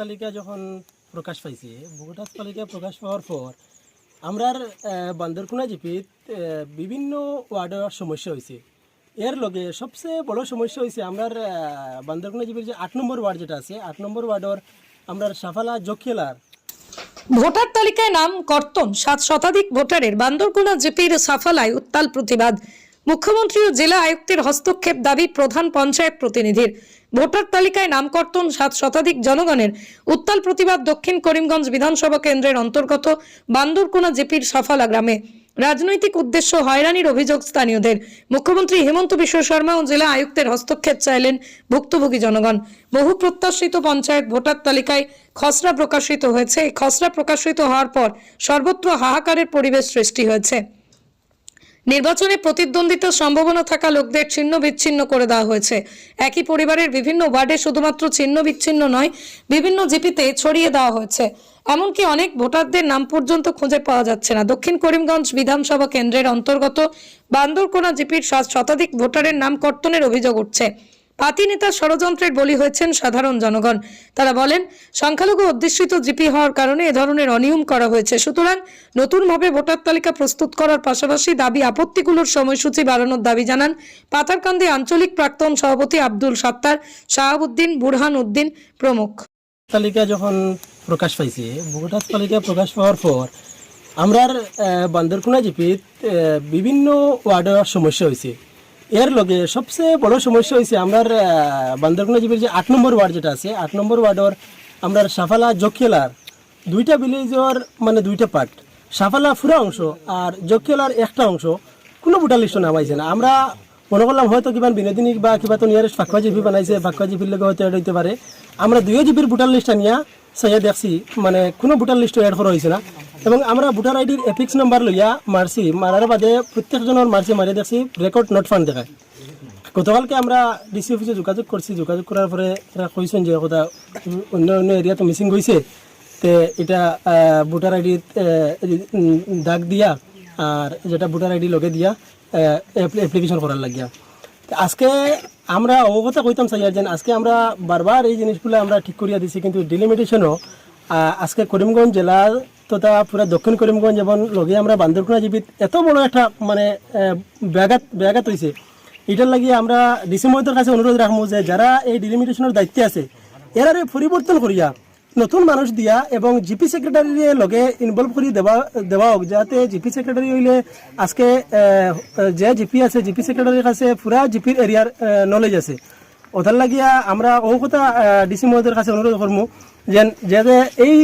তালিকা যখন প্রকাশ পাইছে, ভোটার তালিকা প্রকাশ পাওয়ার পর আমরার বান্দরকুনা জিপিত বিভিন্ন ওয়ার্ডের সমস্যা হয়েছে এর লগে সবচেয়ে বড় সমস্যা হয়েছে আমরার বান্দরকুনা জিপির যে আট নম্বর ওয়ার্ড যেটা আছে, আট নম্বর ওয়ার্ডের আমরার সাফালা জখিলার ভোটার তালিকায় নাম কর্তন সাত শতাধিক ভোটারের বান্দরকুনা জিপির সাফালায় উত্তাল প্রতিবাদ। মুখ্যমন্ত্রী ও জেলা আয়ুক্তের হস্তক্ষেপ দাবি প্রধান পঞ্চায়েত প্রতিনিধির। ভোটার তালিকায় নাম কর্তন সাত শতাধিক জনগণের। উত্তাল প্রতিবাদ দক্ষিণ করিমগঞ্জ বিধানসভা কেন্দ্রের অন্তর্গত বান্দরকুনা জেপির সাফালা গ্রামে। রাজনৈতিক উদ্দেশ্য হয়রানির অভিযোগ স্থানীয়দের। মুখ্যমন্ত্রী হেমন্ত বিশ্ব শর্মা ও জেলা আয়ুক্তের হস্তক্ষেপ চাইলেন ভুক্তভোগী জনগণ। বহু প্রত্যাশিত পঞ্চায়েত ভোটার তালিকায় খসড়া প্রকাশিত হয়েছে। খসড়া প্রকাশিত হওয়ার পর সর্বত্র হাহাকারের পরিবেশ সৃষ্টি হয়েছে। নির্বাচনে প্রতিদ্বন্দ্বিতার সম্ভাবনা থাকা লোকদের ছিন্ন বিচ্ছিন্ন করে দেওয়া হয়েছে। একই পরিবারের বিভিন্ন ওয়ার্ডে শুধুমাত্র ছিন্ন বিচ্ছিন্ন নয়, বিভিন্ন জিপিতে ছড়িয়ে দেওয়া হয়েছে। এমনকি অনেক ভোটারদের নাম পর্যন্ত খুঁজে পাওয়া যাচ্ছে না। দক্ষিণ করিমগঞ্জ বিধানসভা কেন্দ্রের অন্তর্গত বান্দরকোনা জিপির শতাধিক ভোটারের নাম কর্তনের অভিযোগ উঠছে। পাতি নেতার ষড়যন্ত্রের বলি হয়েছেন সাধারণ জনগণ। তারা বলেন সংখ্যালঘু অধ্যুষিত জিপি হওয়ার কারণে এ ধরনের অনিয়ম করা হয়েছে। সুতরাং নতুনভাবে ভোটার তালিকা প্রস্তুত করার পাশাপাশি দাবি আপত্তিগুলোর সময়সূচি বাড়ানোর দাবি জানান পাতারকান্দি আঞ্চলিক প্রাক্তন সভাপতি আব্দুল সাত্তার শাহাবুদ্দিন বুরহান উদ্দিন প্রমুখ। তালিকা যখন প্রকাশ পাইছে ভোটার তালিকা প্রকাশ পাওয়ার পর আমরার বান্দরকুনা আহ, বিভিন্ন ওয়ার্ডের সমস্যা হয়েছে এর লগে সবচেয়ে বড় সমস্যা হয়েছে আমরার আহ, বান্দরকুনা জিপির যে আট নম্বর ওয়ার্ড যেটা আছে আট নম্বর ওয়ার্ডের আমরার সাফালা জখিলার দুইটা ভিলেজের মানে দুইটা পার্ট। সাফালা পুরা অংশ আর জখিলার একটা অংশ। কোনো ভোটার লিস্ট নামাইছে না। আমরা মনে করলাম হয়তো কিবা বিনোদিনী বা কিবা তো নিয়ারেস্ট ফাঁকুয়া জিপি বানাইছে ফাঁকুয়া জিপির লগে হয়তো এড হইতে পারে। আমরা দুইও জিপির ভোটার লিস্ট আনিয়া চাইয়া দেখছি মানে কোনো ভোটার লিস্ট এড করা হয়েছে না। এবং আমরা ভোটার আইডির এফিক্স নাম্বার লইয়া মারছি। মারার বাদে প্রত্যেকজনের মারছি, মারিয়ে দেখছি রেকর্ড নোট ফান্ড দেখায়। গতকালকে আমরা ডিসি অফিসে যোগাযোগ করছি। যোগাযোগ করার পরে এরা কইছেন যে কথা অন্য অন্য এরিয়া তো মিসিং হয়েছে তে এটা ভোটার আইডি দাগ দিয়া আর যেটা ভোটার আইডি লগে দিয়া অ্যাপ্লিকেশন করার লাগিয়া। আজকে আমরা অবগত কইতাম চাই যে আজকে আমরা বারবার এই জিনিসগুলো আমরা ঠিক করিয়া দিছি, কিন্তু ডিলিমিটেশনও আজকে করিমগঞ্জ জেলার তথা পুরা দক্ষিণ করিমগঞ্জ এবং লগে আমরা বান্দরকুনা জীবিত এত বড় একটা মানে ব্যাঘাত ব্যাঘাত হয়েছে এটার লাগিয়ে আমরা ডিসি মহোদয়ের কাছে অনুরোধ রাখব যে যারা এই ডিলিমিটেশনের দায়িত্বে আছে এরারে পরিবর্তন করিয়া নতুন মানুষ দিয়া এবং জিপি সেক্রেটারির লগে ইনভলভ করি দেওয়া দেওয়া হোক, যাতে জিপি সেক্রেটারি হইলে আজকে যে জিপি আছে, জিপি সেক্রেটারির কাছে পুরা জিপির এরিয়ার নলেজ আছে। ওটার লাগিয়া আমরা ও কথা ডিসি মহোদয়ের কাছে অনুরোধ করব যে যাতে এই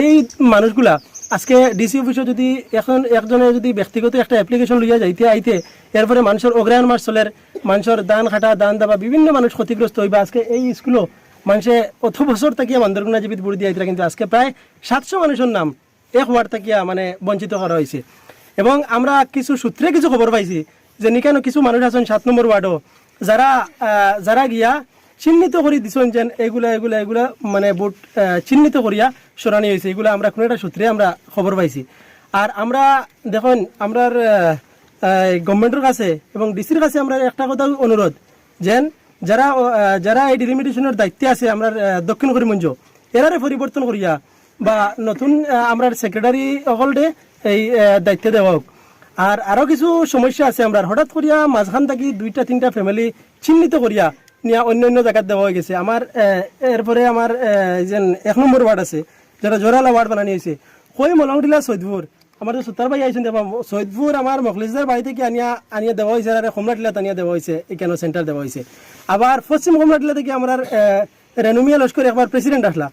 এই মানুষগুলা আজকে ডিসি অফিসে যদি এখন একজনে যদি ব্যক্তিগত একটা অ্যাপ্লিকেশন লইয়া যাইতে আইতে, এরপরে মানুষের অগ্রায়ণ মাস চলের, মানুষের দান খাটা, দান দাবা, বিভিন্ন মানুষ ক্ষতিগ্রস্ত হইবা আজকে এই স্কুলও, মানুষে অত বছর থাকিয়া বান্দরগুনা জীবিত বুড়ি দিয়ে কিন্তু আজকে প্রায় সাতশো মানুষের নাম এক ওয়ার্ড থাকিয়া মানে বঞ্চিত করা হয়েছে এবং আমরা কিছু সূত্রে কিছু খবর পাইছি যে নিকানো কিছু মানুষ আছেন সাত নম্বর ওয়ার্ডও। যারা যারা গিয়া চিহ্নিত করে দিছেন যেন এগুলা এগুলা এগুলা মানে বুট চিহ্নিত করিয়া সরানি হয়েছে এগুলা আমরা কোনো একটা সূত্রে আমরা খবর পাইছি। আর আমরা দেখুন আমরা গভর্নমেন্টের কাছে এবং ডিসির কাছে আমরা একটা কথা অনুরোধ, যেন যারা যারা এই ডিলিমিটেশনের দায়িত্বে আছে আমরা দক্ষিণ করিমগঞ্জ, এরারে পরিবর্তন করিয়া বা নতুন আমরা সেক্রেটারি অকলডে এই দায়িত্ব দেওয়া হোক। আর আরও কিছু সমস্যা আছে আমরা। হঠাৎ করিয়া মাঝখান থাকি দুইটা, তিনটা ফ্যামিলি চিহ্নিত করিয়া নিয়া অন্য অন্য জায়গাত দেওয়া হয়ে গেছে। আমার এরপরে আমার যেন এক নম্বর ওয়ার্ড আছে যেটা জোরালা ওয়ার্ড বানানি হয়েছে কই মলংটিলা সৈদপুর আমার যে সুতার ভাই আইছেন দেবা সৈদপুর আমার মখলিসদার বাড়ি থেকে আনিয়া আনিয়া দেওয়া হয়েছে আর কমলাটিলা আনিয়া দেওয়া হয়েছে এখানে সেন্টার দেওয়া হয়েছে আবার পশ্চিম কমলাটিলা থেকে আমার রেনুমিয়া লস্কর একবার প্রেসিডেন্ট আসলা।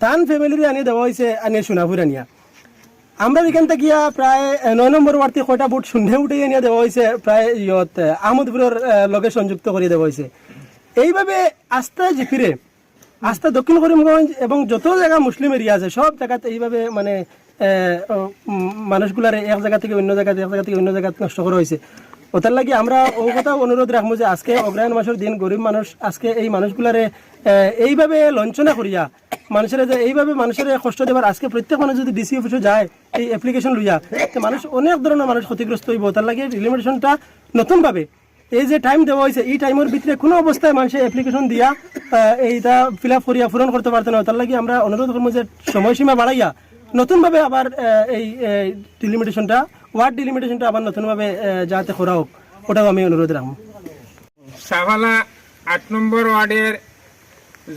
তান ফ্যামিলির আনিয়ে দেওয়া হয়েছে আনিয়া সোনাপুর আনিয়া। আমরা এখান থেকে গিয়া প্রায় নয় নম্বর ওয়ার্ডে কয়টা বুট শূন্য উঠে নিয়ে দেওয়া হয়েছে প্রায় ইয়ত আহ, আহমদপুরের আহ, লগে সংযুক্ত করে দেওয়া হয়েছে। এইভাবে আস্তে ফিরে আস্তে দক্ষিণ করিমগঞ্জ এবং যত জায়গা মুসলিম এরিয়া আছে সব জায়গাতে এইভাবে মানে মানুষগুলার এক জায়গা থেকে অন্য জায়গাতে এক জায়গা থেকে অন্য জায়গাতে নষ্ট করা হয়েছে। ওটার লাগি আমরা ও কথা অনুরোধ রাখব যে আজকে অগ্রায়ণ মাসের দিন গরিব মানুষ আজকে এই মানুষগুলারে এইভাবে লঞ্চনা করিয়া মানুষের যে এইভাবে মানুষের কষ্ট দেবার, আজকে প্রত্যেক মানুষ যদি ডিসি অফিসে যায়, এই অ্যাপ্লিকেশন লইয়া, তো মানুষ অনেক ধরনের মানুষ ক্ষতিগ্রস্ত হইব। তার লাগে রিলিমিটেশনটা নতুনভাবে। এই যে টাইম দেওয়া হয়েছে এই টাইমের ভিতরে কোনো অবস্থায় মানুষের অ্যাপ্লিকেশন দিয়া এইটা ফিল আপ করিয়া পূরণ করতে পারতো না। তার লাগে আমরা অনুরোধ করব যে সময়সীমা বাড়াইয়া নতুনভাবে আবার এই ডিলিমিটেশনটা ওয়ার্ড ডিলিমিটেশনটা আবার নতুনভাবে যাতে করা হোক ওটাও আমি অনুরোধ রাখব। সাফালা আট নম্বর ওয়ার্ডের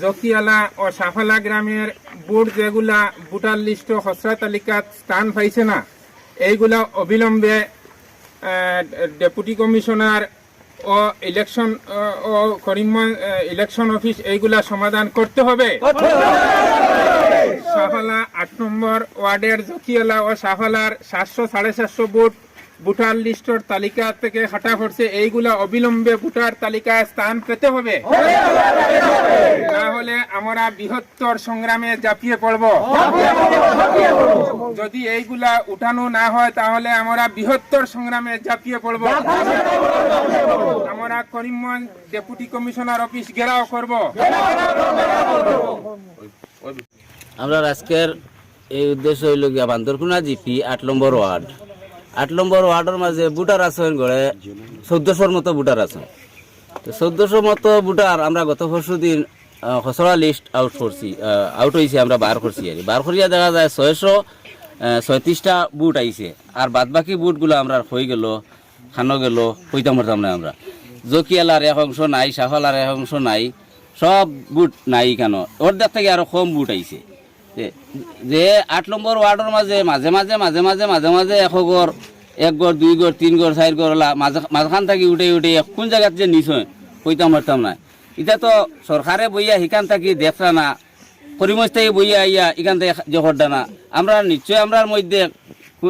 জকিয়ালা ও সাফালা গ্রামের বুট যেগুলা ভোটার লিস্ট ও খসড়া তালিকাত স্থান পাইছে না এইগুলা অবিলম্বে ডেপুটি কমিশনার ও ইলেকশন ও করিমগঞ্জ আহ, ইলেকশন অফিস এইগুলা সমাধান করতে হবে। সাফালা আট নম্বর ওয়ার্ডের জকিয়ালা ও সাফালার সাতশো সাড়ে সাতশো বুট ভোটার লিস্টর তালিকা থেকে হাঁটা পড়ছে। এইগুলা অবিলম্বে ভোটার তালিকায় স্থান পেতে হবে। না হলে আমরা বৃহত্তর সংগ্রামে ঝাঁপিয়ে পড়ব। যদি এইগুলা উঠানো না হয়, তাহলে আমরা বৃহত্তর সংগ্রামে ঝাঁপিয়ে পড়ব। আমরা করিমগঞ্জ ডেপুটি কমিশনার অফিস ঘেরাও করব। আমরা আজকের এই উদ্দেশ্য হইল গিয়া বান্দরকুনা জিপি আট নম্বর ওয়ার্ড। আট নম্বর ওয়ার্ডের মাঝে বুটার আছেন গড়ে চৌদ্দশোর মতো বুটার আছে। তো চৌদ্দশো মতো বুটার আমরা গত পরশু দিন খসড়া লিস্ট আউট করছি আউট হয়েছে আমরা বার করছি আর। বার করিয়া দেখা যায় ছয়শো ছয়ত্রিশটা বুট আইছে আর বাদ বাকি বুটগুলো আমরা হয়ে গেল, খানো গেল, হইতাম পারতাম না আমরা। জকিয়ালার এক অংশ নাই সাফালার এক অংশ নাই, সব বুট নাই কেন? অর্ধেক থেকে আরও কম বুট আইছে। যে- আট নম্বর ওয়ার্ডের মাঝে মাঝে মাঝে মাঝে মাঝে মাঝে মাঝে এক গড় এক গড়, দুই গড়, তিন গড় চার গড় মাঝে মাঝখান থাকি উঠে উঠে কোন জায়গাত যে নিছ কইতাম পারতাম না এটা তো সরকারে বইয়া হিকান থাকি দেখরা না করিমজ থেকে বইয়া আইয়া এখান থেকে যে হরডা না। আমরা নিশ্চয় আমরার মধ্যে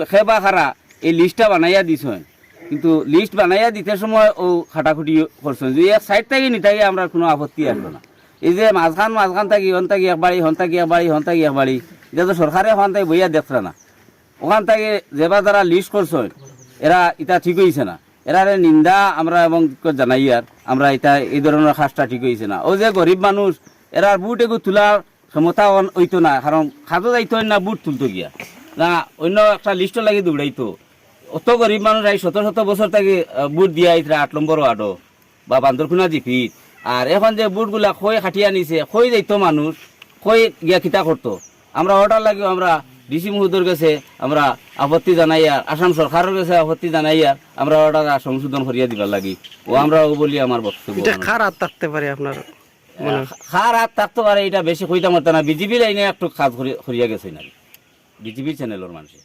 খেবা খারা এই লিস্টটা বানাইয়া দিছ কিন্তু লিস্ট বানাইয়া দিতে সময় ও খাটাখুটি করছেন যে এক সাইড থেকে নিতাই আমরা কোনো আপত্তি আসলো না। এই যে মাঝখান মাঝখান থাকি হন থাকি এক বাড়ি হন থাকি এক বাড়ি হন থাকি এক বাড়ি এটা তো সরকারে হন থাকি বইয়া দেখছে না। ওখান থেকে যেবা যারা লিস্ট করছেন এরা এটা ঠিক হয়েছে না। এরা নিন্দা আমরা এবং জানাই আর আমরা এটা এই ধরনের কাজটা ঠিক হয়েছে না। ও যে গরিব মানুষ এরা বুট এগু তোলার ক্ষমতা হইতো না কারণ খাদো যাইতো না, বুট তুলতো গিয়া না, অন্য একটা লিস্ট লাগি দৌড়াইতো অত গরিব মানুষ এই শত শত বছর থেকে বুট দিয়া আইতরা আট নম্বর ওয়ার্ডও বা বান্দরখুনা জিপিত আর এখন যে বুটগুলা খই খাটিয়া নিছে খই যাইতো মানুষ খই গিয়া খিতা করতো? আমরা অর্ডার লাগিও আমরা ডিসি মহোদয়ের কাছে আমরা আপত্তি জানাই আর আসাম সরকারের কাছে আপত্তি জানাই আর আমরা অর্ডার সংশোধন করিয়া দিবার লাগি। ও আমরা ও বলি আমার বক্তব্য এটা খারাপ থাকতে পারে আপনার খার হাত থাকতে পারে এটা বেশি কইতাম না বিজেপি লাইনে একটু কাজ করিয়া গেছে না বিজেপি চ্যানেলের মানুষে।